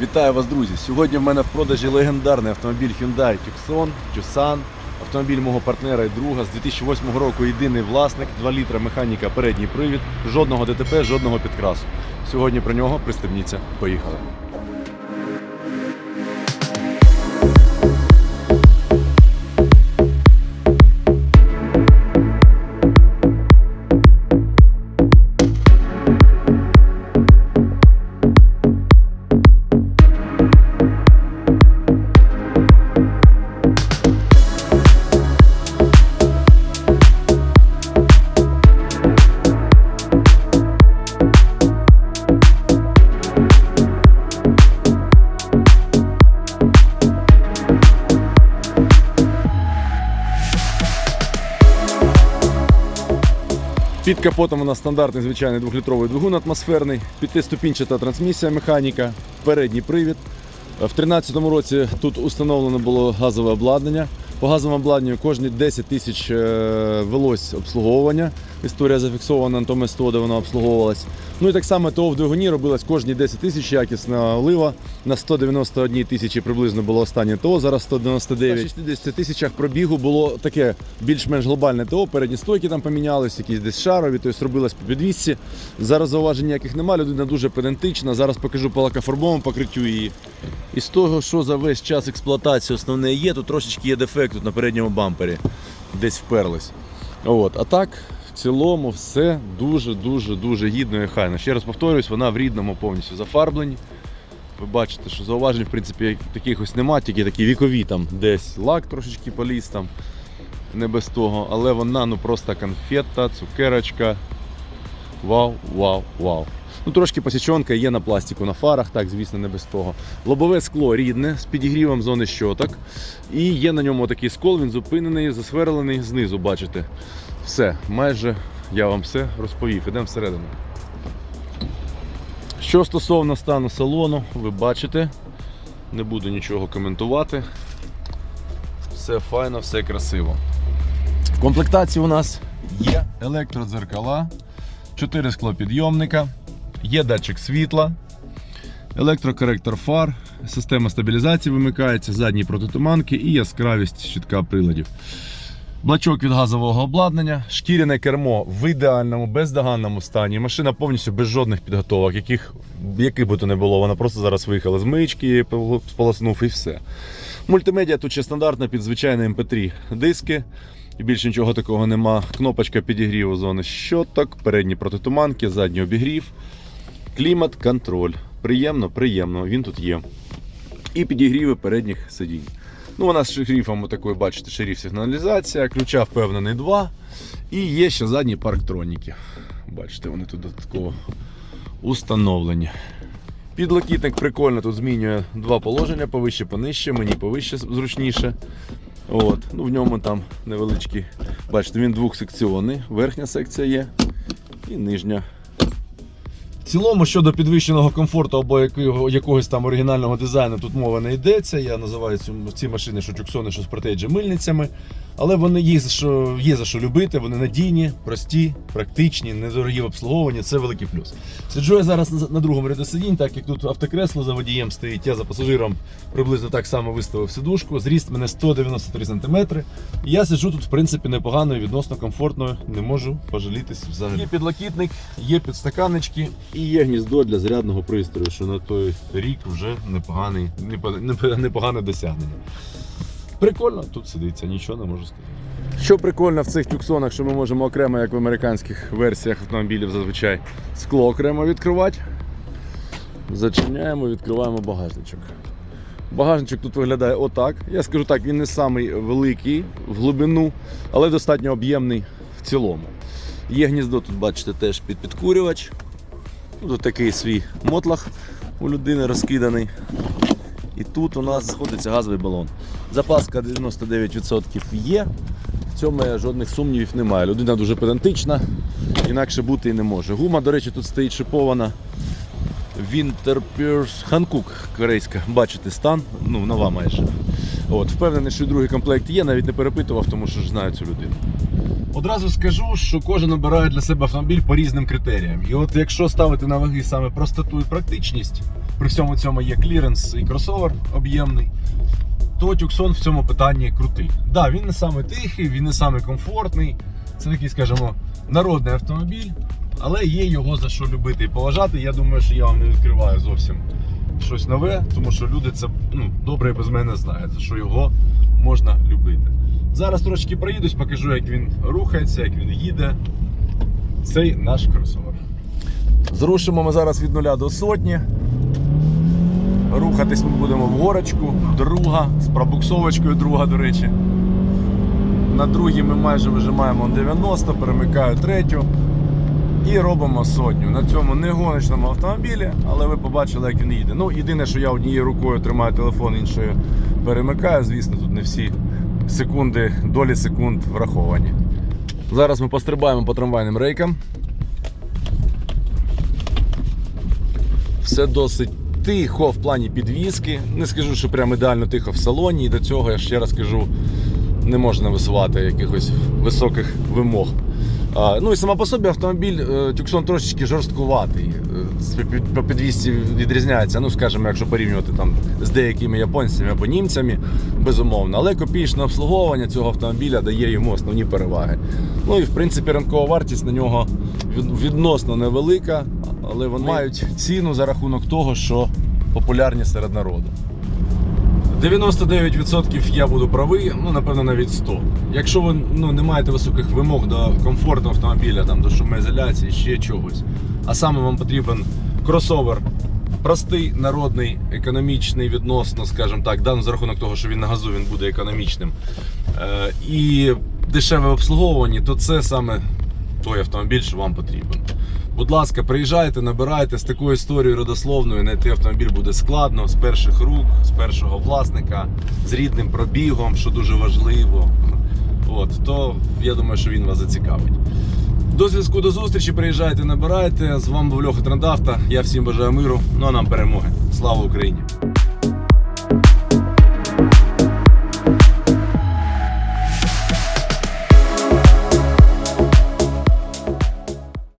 Вітаю вас, друзі! Сьогодні в мене в продажі легендарний автомобіль Hyundai Tucson, Tucson. Автомобіль мого партнера і друга з 2008 року єдиний власник, 2 літра механіка, передній привід, жодного ДТП, жодного підкрасу. Сьогодні про нього пристебніться. Поїхали. Під капотом у нас стандартний звичайний двохлітровий двигун атмосферний, п'ятиступінчата трансмісія механіка, передній привід. В 2013 році тут установлено було газове обладнання. По газовому обладнанню кожні 10 тисяч е, велось обслуговування. Історія зафіксована на тому СТО, де вона обслуговувалась. Ну і так само ТО в двигуні робилось кожні 10 тисяч якісна олива. На 191 тисячі приблизно було останнє ТО, зараз 199. На 60 тисячах пробігу було таке більш-менш глобальне ТО. Передні стойки там помінялись, якісь десь шарові, тобто робилось по підвісці. Зараз зауважень ніяких немає, людина дуже педантична. Зараз покажу по лакофарбовому покриттю її. І з того, що за весь час експлуатації основне є, тут трошечки є дефект тут на передньому бампері. Десь вперлись. От. А так, в цілому, все дуже-дуже дуже гідно і хайно. Ще раз повторюсь, вона в рідному повністю зафарбленні. Ви бачите, що зауважень, в принципі, таких ось нема, тільки такі вікові там десь лак трошечки поліз там, не без того. Але вона ну просто конфетта, цукерочка. Вау, вау, вау. Ну, трошки посічонка є на пластику, на фарах, так, звісно, не без того. Лобове скло рідне з підігрівом зони щоток. І є на ньому такий скол, він зупинений, засверлений знизу, бачите. Все, майже я вам все розповів. Ідемо всередину. Що стосовно стану салону, ви бачите, не буду нічого коментувати. Все файно, все красиво. В комплектації у нас є електродзеркала, 4 склопідйомника, є датчик світла, електрокоректор фар, система стабілізації вимикається, задні протитуманки і яскравість щитка приладів. Блачок від газового обладнання, шкіряне кермо в ідеальному, бездоганному стані. Машина повністю без жодних підготовок, яких, яких би то не було. Вона просто зараз виїхала з миючки, сполоснув і все. Мультимедіа тут ще стандартна під звичайний MP3 диски. І більше нічого такого нема. Кнопочка підігріву зони щоток, передні протитуманки, задній обігрів, клімат, контроль. Приємно, приємно, він тут є. І підігріви передніх сидінь. Ну, вона з шерифом, такою, бачите, шериф сигналізація, ключа впевнений 2. І є ще задні парктроніки. Бачите, вони тут додатково установлені. Підлокітник прикольно тут змінює два положення, повище, понижче, мені повище зручніше. От. Ну, В ньому там невеличкий. Бачите, він двохсекціонний. Верхня секція є і нижня. Цілому щодо підвищеного комфорту або якого, якогось там оригінального дизайну тут мова не йдеться. Я називаю ці машини, що чуксони, що Спортейджі мильницями. Але вони є за що, є за що любити, вони надійні, прості, практичні, недорогі в обслуговуванні. Це великий плюс. Сиджу я зараз на, на другому ряду сидінь, так як тут автокресло за водієм стоїть, я за пасажиром приблизно так само виставив сидушку. Зріст мене 193 см. І я сиджу тут, в принципі, непогано і відносно комфортно, не можу пожалітись взагалі. Є підлокітник, є підстаканнички і є гніздо для зарядного пристрою, що на той рік вже непоганий, непо- непо- непогане досягнення. Прикольно, тут сидиться, нічого не можу сказати. Що прикольно в цих тюксонах, що ми можемо окремо, як в американських версіях автомобілів зазвичай, скло окремо відкривати. Зачиняємо, відкриваємо багажничок. Багажничок тут виглядає отак. Я скажу так, він не самий великий в глибину, але достатньо об'ємний в цілому. Є гніздо, тут бачите, теж під підкурювач. Тут такий свій мотлах у людини розкиданий. І тут у нас знаходиться газовий балон. Запаска 99% є. В цьому жодних сумнівів немає. Людина дуже педантична, інакше бути і не може. Гума, до речі, тут стоїть шипована. Winterpierce Hankook корейська. Бачите стан, ну нова майже. От, впевнений, що і другий комплект є, навіть не перепитував, тому що ж знаю цю людину. Одразу скажу, що кожен обирає для себе автомобіль по різним критеріям. І от якщо ставити на ваги саме простоту і практичність, при всьому цьому є кліренс і кросовер об'ємний, то Тюксон в цьому питанні крутий. Да, він не саме тихий, він не саме комфортний. Це такий, скажімо, народний автомобіль, але є його за що любити і поважати. Я думаю, що я вам не відкриваю зовсім щось нове, тому що люди це ну, добре і без мене знають, за що його можна любити. Зараз трошки проїдусь, покажу, як він рухається, як він їде. Цей наш кросовер. Зрушимо ми зараз від нуля до сотні. Рухатись ми будемо в горочку, друга, з пробуксовочкою друга, до речі. На другій ми майже вижимаємо 90, перемикаю третю і робимо сотню. На цьому не гоночному автомобілі, але ви побачили, як він їде. Ну, єдине, що я однією рукою тримаю телефон, іншою перемикаю. Звісно, тут не всі секунди, долі секунд враховані. Зараз ми пострибаємо по трамвайним рейкам. Все досить тихо в плані підвіски. Не скажу, що прям ідеально тихо в салоні. І до цього я ще раз кажу, не можна висувати якихось високих вимог. Ну і сама по собі автомобіль е, Тюксон трошечки жорсткуватий. Е, По підвісці відрізняється, ну скажімо, якщо порівнювати там з деякими японцями або німцями, безумовно. Але копійчне обслуговування цього автомобіля дає йому основні переваги. Ну і в принципі ринкова вартість на нього відносно невелика, але вони мають ціну за рахунок того, що популярні серед народу. 99% я буду правий, ну напевно навіть 100. Якщо ви ну, не маєте високих вимог до комфорту автомобіля, там, до шумоізоляції, ще чогось, а саме вам потрібен кросовер простий, народний, економічний відносно, скажімо так, да, ну, за рахунок того, що він на газу він буде економічним. Е, і дешеве обслуговування, то це саме той автомобіль, що вам потрібен. Будь ласка, приїжджайте, набирайте з такою історією родословною. Знайти автомобіль буде складно з перших рук, з першого власника, з рідним пробігом, що дуже важливо. От, то я думаю, що він вас зацікавить. До зв'язку до зустрічі. Приїжджайте, набирайте. З вами був Льоха Трандавта. Я всім бажаю миру. Ну а нам перемоги. Слава Україні!